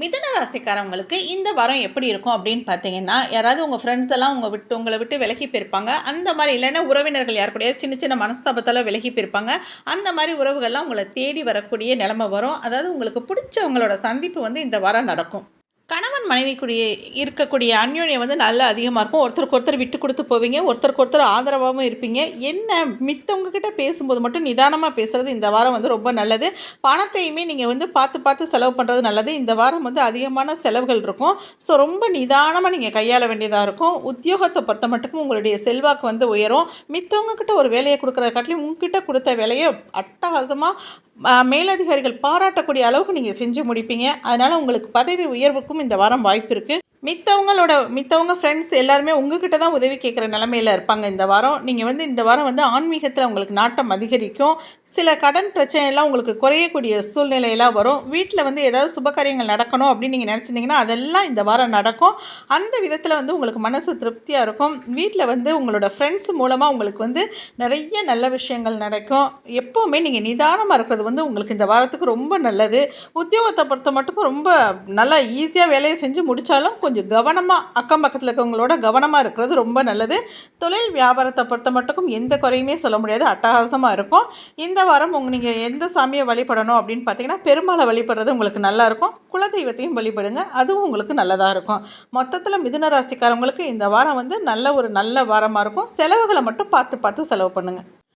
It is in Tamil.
மிதன ராசிக்காரவங்களுக்கு இந்த வாரம் எப்படி இருக்கும் அப்படின்னு பார்த்தீங்கன்னா யாராவது உங்கள் ஃப்ரெண்ட்ஸ் எல்லாம் உங்கள் விட்டு உங்களை விட்டு விலகி போயிருப்பாங்க. அந்த மாதிரி இல்லைன்னா உறவினர்கள் யார் கூடயாவது சின்ன சின்ன மனஸ்தாபத்தால் விலகி போயிருப்பாங்க. அந்த மாதிரி உறவுகள்லாம் உங்களை தேடி வரக்கூடிய நிலமை வரும். அதாவது உங்களுக்கு பிடிச்சவங்களோட சந்திப்பு வந்து இந்த வாரம் நடக்கும். கணவன் மனைவிக்குரிய இருக்கக்கூடிய அந்யோன்யம் வந்து நல்லா அதிகமாக இருக்கும். ஒருத்தருக்கு ஒருத்தர் விட்டு கொடுத்து போவீங்க. ஒருத்தருக்கு ஒருத்தர் ஆதரவாகவும் இருப்பீங்க. என்ன மித்தவங்க கிட்ட பேசும்போது மட்டும் நிதானமாக பேசுகிறது இந்த வாரம் வந்து ரொம்ப நல்லது. பணத்தையுமே நீங்கள் வந்து பார்த்து பார்த்து செலவு பண்ணுறது நல்லது. இந்த வாரம் வந்து அதிகமான செலவுகள் இருக்கும். ஸோ ரொம்ப நிதானமாக நீங்கள் கையாள வேண்டியதாக இருக்கும். உத்தியோகத்தை பொறுத்த மட்டுக்கும் உங்களுடைய செல்வாக்கு வந்து உயரும். மித்தவங்க கிட்ட ஒரு வேலையை கொடுக்குற காட்டிலும் உங்ககிட்ட கொடுத்த வேலையை அட்டகாசமாக மேலதிகாரிகள் பாராட்டக்கூடிய அளவுக்கு நீங்கள் செஞ்சு முடிப்பீங்க. அதனால் உங்களுக்கு பதவி உயர்வுக்கும் இந்த வாரம் வாய்ப்பு இருக்குது மித்தவங்களோட மித்தவங்க ஃப்ரெண்ட்ஸ் எல்லாருமே உங்ககிட்ட தான் உதவி கேட்குற நிலமையில இருப்பாங்க. இந்த வாரம் நீங்கள் வந்து இந்த வாரம் வந்து ஆன்மீகத்தில் உங்களுக்கு நாட்டம் அதிகரிக்கும். சில கடன் பிரச்சனையெல்லாம் உங்களுக்கு குறையக்கூடிய சூழ்நிலையெல்லாம் வரும். வீட்டில் வந்து ஏதாவது சுபகாரியங்கள் நடக்கணும் அப்படின்னு நீங்கள் நினச்சிருந்தீங்கன்னா அதெல்லாம் இந்த வாரம் நடக்கும். அந்த விதத்தில் வந்து உங்களுக்கு மனசு திருப்தியாக இருக்கும். வீட்டில் வந்து உங்களோட ஃப்ரெண்ட்ஸ் மூலமாக உங்களுக்கு வந்து நிறைய நல்ல விஷயங்கள் நடக்கும். எப்போவுமே நீங்கள் நிதானமாக இருக்கிறது வந்து உங்களுக்கு இந்த வாரத்துக்கு ரொம்ப நல்லது. உத்தியோகத்தை பொறுத்த மட்டும் ரொம்ப நல்லா ஈஸியாக வேலையை செஞ்சு முடித்தாலும் கொஞ்சம் கவனமாக அக்கம் பக்கத்தில் இருக்கவங்களோட கவனமாக இருக்கிறது ரொம்ப நல்லது. தொழில் வியாபாரத்தை பொறுத்த மட்டும் எந்த குறையுமே சொல்ல முடியாது. அட்டகாசமாக இருக்கும். இந்த வாரம் உங்கள் நீங்கள் எந்த சாமியை வழிபடணும் அப்படின்னு பார்த்தீங்கன்னா பெருமாளை வழிபடுறது உங்களுக்கு நல்லாயிருக்கும் குலதெய்வத்தையும் வழிபடுங்க. அதுவும் உங்களுக்கு நல்லதாக இருக்கும். மொத்தத்தில் மிதுன ராசிக்காரவங்களுக்கு இந்த வாரம் வந்து நல்ல ஒரு நல்ல வாரமாக இருக்கும். செலவுகளை மட்டும் பார்த்து பார்த்து செலவு பண்ணுங்கள்